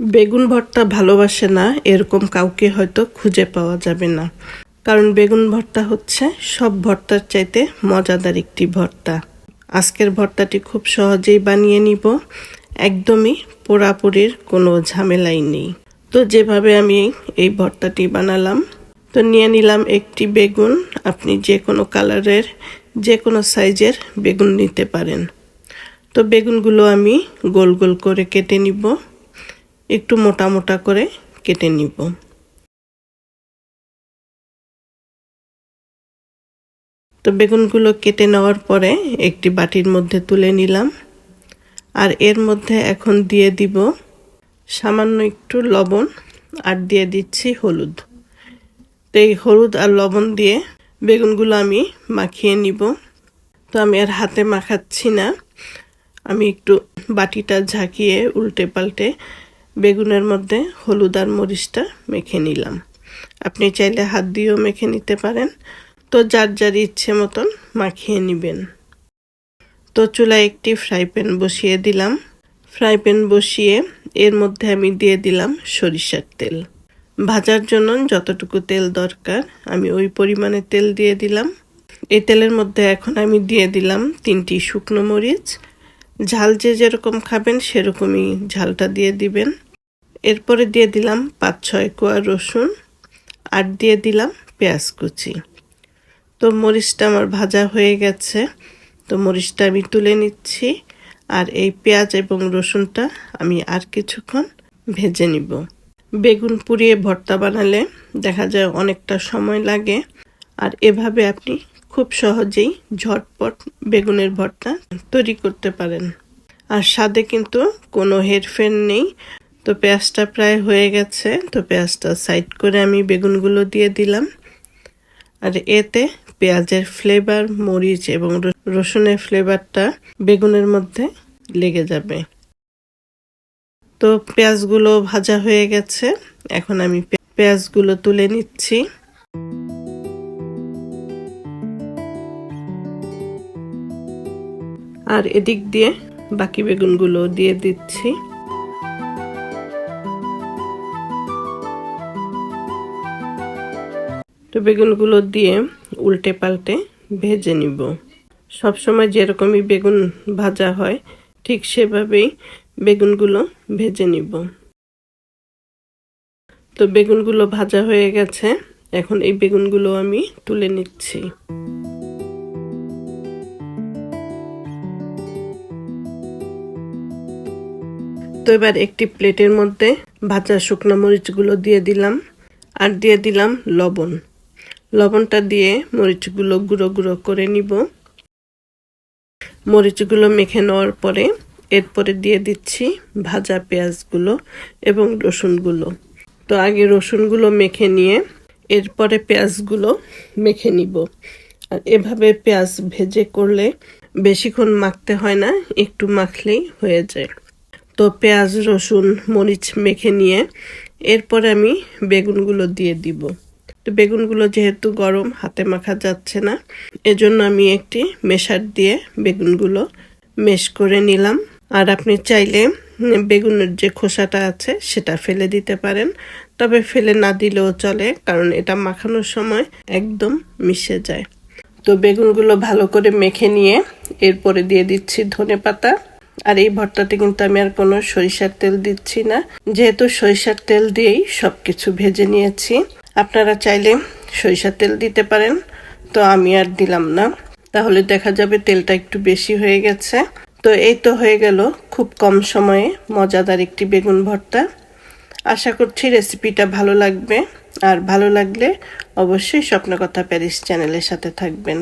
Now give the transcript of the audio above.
বেগুন ভর্তা ভালোবাসে না, এরকম কাউকে হয়তো খুঁজে পাওয়া যাবে না। কারণ বেগুন ভর্তা হচ্ছে সব ভর্তার চাইতে মজাদার একটি ভর্তা। আজকের ভর্তাটি খুব সহজেই বানিয়ে নিব। একদমই পোড়াপুরির কোনো ঝামেলাই নেই। তো যেভাবে আমি এই ভর্তাটি বানালাম, তো নিয়ে নিলাম একটি বেগুন। আপনি যে কোনো কালারের, যে কোনো সাইজের বেগুন নিতে পারেন। তো বেগুনগুলো আমি গোল গোল করে কেটে নিব। একটু মোটা মোটা করে কেটে নিব। তো বেগুনগুলো কেটে নেওয়ার পরে একটি বাটির মধ্যে তুলে নিলাম। আর এর মধ্যে এখন দিয়ে দিব সামান্য একটু লবণ আর দিয়ে দিচ্ছি হলুদ। তো এই হলুদ আর লবণ দিয়ে বেগুনগুলো আমি মাখিয়ে নিব। তো আমি আর হাতে মাখাচ্ছি না। আমি একটু বাটিটা ঝাঁকিয়ে উল্টে পাল্টে বেগুনের মধ্যে হলুদ আর মরিচটা মেখে নিলাম। আপনি চাইলে হাত দিয়েও মেখে নিতে পারেন। তো যার যার ইচ্ছে মতন মাখিয়ে নেবেন। তো চুলায় একটি ফ্রাই প্যান বসিয়ে দিলাম। ফ্রাই প্যান বসিয়ে এর মধ্যে আমি দিয়ে দিলাম সরিষার তেল। ভাজার জন্য যতটুকু তেল দরকার আমি ওই পরিমাণে তেল দিয়ে দিলাম। এই তেলের মধ্যে এখন আমি দিয়ে দিলাম তিনটি শুকনো মরিচ। ঝাল যে যেরকম খাবেন সেরকমই ঝালটা দিয়ে দিবেন। এরপরে দিয়ে দিলাম পাঁচ, ছয় কোয়া রসুন আর দিয়ে দিলাম পেঁয়াজ কুচি। তো মরিচটা আমার ভাজা হয়ে গেছে। তো মরিচটা আমি তুলে নিচ্ছি আর এই পেঁয়াজ এবং রসুনটা আমি আর কিছুক্ষণ ভেজে নিব। বেগুন পুড়িয়ে ভর্তা বানালে দেখা যায় অনেকটা সময় লাগে আর এভাবে আপনি খুব সহজেই ঝটপট বেগুনের ভর্তা তৈরি করতে পারেন। আর স্বাদে কিন্তু কোনো হেরফের নেই। তো পেঁয়াজটা প্রায় হয়ে গেছে। তো পেঁয়াজটা সাইড করে আমি বেগুনগুলো দিয়ে দিলাম। আর এতে পেঁয়াজের ফ্লেভার মরিচ এবং রসুনের ফ্লেভারটা বেগুনের মধ্যে লেগে যাবে। তো পেঁয়াজগুলো ভাজা হয়ে গেছে। এখন আমি পেঁয়াজগুলো তুলে নিচ্ছি। আর এদিক দিয়ে বাকি বেগুনগুলো দিয়ে দিচ্ছি। তো বেগুনগুলো দিয়ে উল্টে পাল্টে ভেজে নিব। সবসময় যেরকমই বেগুন ভাজা হয়, ঠিক সেভাবেই বেগুনগুলো ভেজে নিব। তো বেগুনগুলো ভাজা হয়ে গেছে, এখন এই বেগুনগুলো আমি তুলে নিচ্ছি। তো এবার একটি প্লেটের মধ্যে ভাজা শুকনো মরিচগুলো দিয়ে দিলাম, আর দিয়ে দিলাম লবণ। লবণটা দিয়ে মরিচগুলো গুঁড়ো গুঁড়ো করে নিব। মরিচগুলো মেখে নেওয়ার পরে এরপরে দিয়ে দিচ্ছি ভাজা পেঁয়াজগুলো এবং রসুনগুলো। তো আগে রসুনগুলো মেখে নিয়ে এরপরে পেঁয়াজগুলো মেখে নিব। আর এভাবে পেঁয়াজ ভেজে করলে বেশিক্ষণ মাখতে হয় না, একটু মাখলেই হয়ে যায়। তো পেঁয়াজ, রসুন, মরিচ মেখে নিয়ে এরপরে আমি বেগুনগুলো দিয়ে দিব। তো বেগুনগুলো যেহেতু গরম, হাতে মাখা যাচ্ছে না, এজন্য আমি একটি মেশার দিয়ে বেগুনগুলো মেশ করে নিলাম। আর আপনি চাইলে বেগুনের যে খোসাটা আছে সেটা ফেলে দিতে পারেন, তবে ফেলে না দিলেও চলে, কারণ এটা মাখানোর সময় একদম মিশে যায়। তো বেগুনগুলো ভালো করে মেখে নিয়ে এরপরে দিয়ে দিচ্ছি ধনে পাতা। আর এই ভর্তাতে কিন্তু আমি আর কোনো সরিষার তেল দিচ্ছি না। যেহেতু সরিষার তেল দিয়েই সব কিছু ভেজে নিয়েছি আপনারা চাইলে সরিষার তেল দিতে পারেন। তো আমি আর দিলাম না। তাহলে দেখা যাবে তেলটা একটু বেশি হয়ে গেছে। তো এই তো হয়ে গেল খুব কম সময়ে মজাদার একটি বেগুন ভর্তা। আশা করছি রেসিপিটা ভালো লাগবে। আর ভালো লাগলে অবশ্যই স্বপ্নকথা প্যারিস চ্যানেলের সাথে থাকবেন।